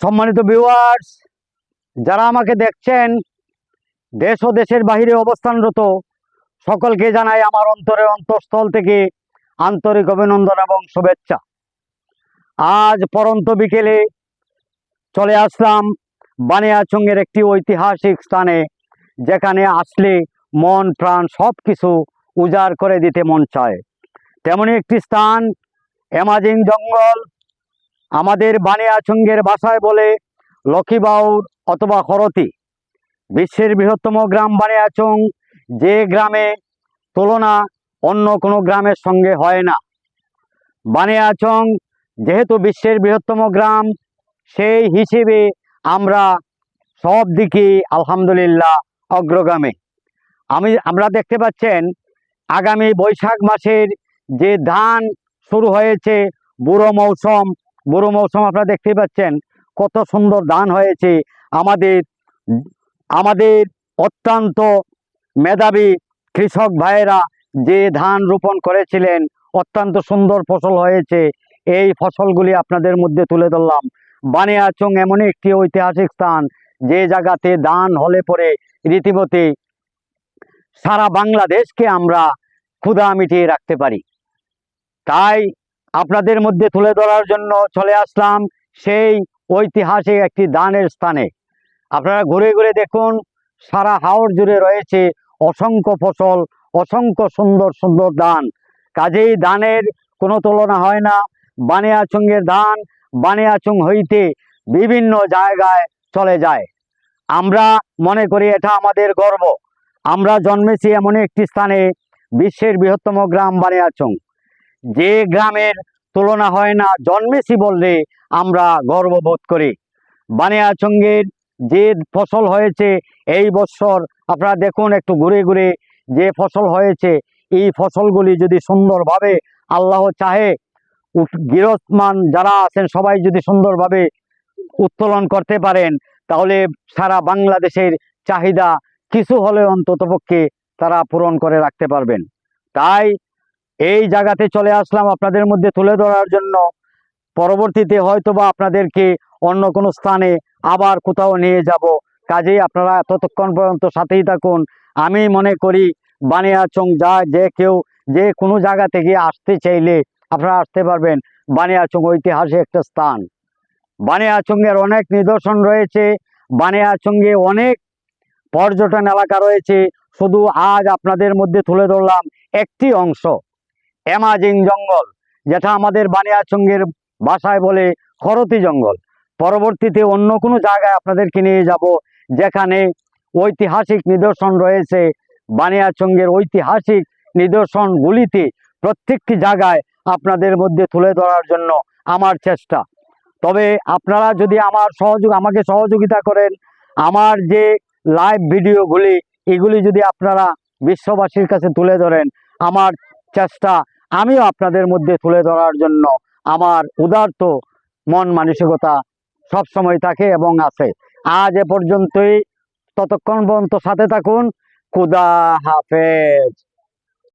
সম্মানিত ভিউয়ার্স যারা আমাকে দেখছেন, দেশ ও দেশের বাহিরে অবস্থানরত, সকলকে জানাই আমার অন্তরের অন্তঃস্থল থেকে আন্তরিক অভিনন্দন এবং শুভেচ্ছা। আজ পরন্ত বিকেলে চলে আসলাম বানিয়াচঙ্গের একটি ঐতিহাসিক স্থানে, যেখানে আসলে মন প্রাণ সব কিছু উজাড় করে দিতে মন চায়। তেমনই একটি স্থান অ্যামাজিং জঙ্গল আমাদের বানিয়াচঙ্গের ভাষায় বলে লক্ষ্মীবাউর অথবা হরতি বিশ্বের বৃহত্তম গ্রাম বানিয়াচং, যে গ্রামে তুলনা অন্য কোনো গ্রামের সঙ্গে হয় না। বানিয়াচং যেহেতু বিশ্বের বৃহত্তম গ্রাম, সেই হিসেবে আমরা সব দিকে আলহামদুলিল্লাহ অগ্রগামী। আমি, আমরা দেখতে পাচ্ছেন, আগামী বৈশাখ মাসের যে ধান শুরু হয়েছে, বুড়ো মৌসুম বুড়ো মৌসুম আপনারা দেখতেই পাচ্ছেন, কত সুন্দর ধান হয়েছে। আমাদের আমাদের অত্যন্ত মেধাবী কৃষক ভাইয়েরা যে ধান রোপণ করেছিলেন, অত্যন্ত সুন্দর ফসল হয়েছে। এই ফসলগুলি আপনাদের মধ্যে তুলে ধরলাম। বানিয়াচং এমন একটি ঐতিহাসিক স্থান, যে জায়গাতে দান হলে পরে রীতিমতে সারা বাংলাদেশকে আমরা ক্ষুধা মিটিয়ে রাখতে পারি। তাই আপনাদের মধ্যে তুলে ধরার জন্য চলে আসলাম সেই ঐতিহাসিক একটি দানের স্থানে। আপনারা ঘুরে ঘুরে দেখুন, সারা হাওড় জুড়ে রয়েছে অসংখ্য ফসল, অসংখ্য সুন্দর সুন্দর ধান। কাজেই ধানের কোনো তুলনা হয় না। বানিয়াচুঙ্গের ধান বানিয়াচুং হইতে বিভিন্ন জায়গায় চলে যায়। আমরা মনে করি এটা আমাদের গর্ব। আমরা জন্মেছি এমন একটি স্থানে, বিশ্বের বৃহত্তম গ্রাম বানিয়াচং। যে গ্রামের তুলনা হয় না, জন্মেছি বললে আমরা গর্ববোধ করি। বানিয়াচঙ্গের যে ফসল হয়েছে এই বছর আপনারা দেখুন একটু ঘুরে ঘুরে যে ফসল হয়েছে, এই ফসলগুলি যদি সুন্দরভাবে আল্লাহ চাহে গৃহস্থমান যারা আছেন সবাই যদি সুন্দরভাবে উত্তোলন করতে পারেন, তাহলে সারা বাংলাদেশের চাহিদা কিছু হলে অন্ততপক্ষে তারা পূরণ করে রাখতে পারবেন। তাই এই জায়গাতে চলে আসলাম আপনাদের মধ্যে তুলে ধরার জন্য। পরবর্তীতে হয়তোবা আপনাদেরকে অন্য কোনো স্থানে আবার কোথাও নিয়ে যাব। কাজেই আপনারা ততক্ষণ পর্যন্ত সাথেই থাকুন। আমি মনে করি বানিয়াচং যা, যে কেউ যে কোনো জায়গা থেকে আসতে চাইলে আপনারা আসতে পারবেন। বানিয়াচং ঐতিহাসিক একটা স্থান। বানিয়াচংয়ের অনেক নিদর্শন রয়েছে। বানিয়াচংয়ে অনেক পর্যটন এলাকা রয়েছে। শুধু আজ আপনাদের মধ্যে তুলে ধরলাম একটি অংশ। অ্যামাজিং জঙ্গল, যেটা আমাদের বানিয়াচঙ্গের ভাষায় বলে খরতি জঙ্গল। পরবর্তীতে অন্য কোনো জায়গায় আপনাদেরকে নিয়ে যাব, যেখানে ঐতিহাসিক নিদর্শন রয়েছে। বানিয়াচঙ্গের ঐতিহাসিক নিদর্শনগুলিতে প্রত্যেকটি জায়গায় আপনাদের মধ্যে তুলে ধরার জন্য আমার চেষ্টা। তবে আপনারা যদি আমার সহযোগ, আমাকে সহযোগিতা করেন, আমার যে লাইভ ভিডিওগুলি, এগুলি যদি আপনারা বিশ্ববাসীর কাছে তুলে ধরেন, আমার চেষ্টা আমিও আপনাদের মধ্যে তুলে ধরার জন্য আমার উদার্ত মন মানসিকতা সবসময় থাকে এবং আছে। আজ এ পর্যন্তই। ততক্ষণ পর্যন্ত সাথে থাকুন। কুদা হাফেজ।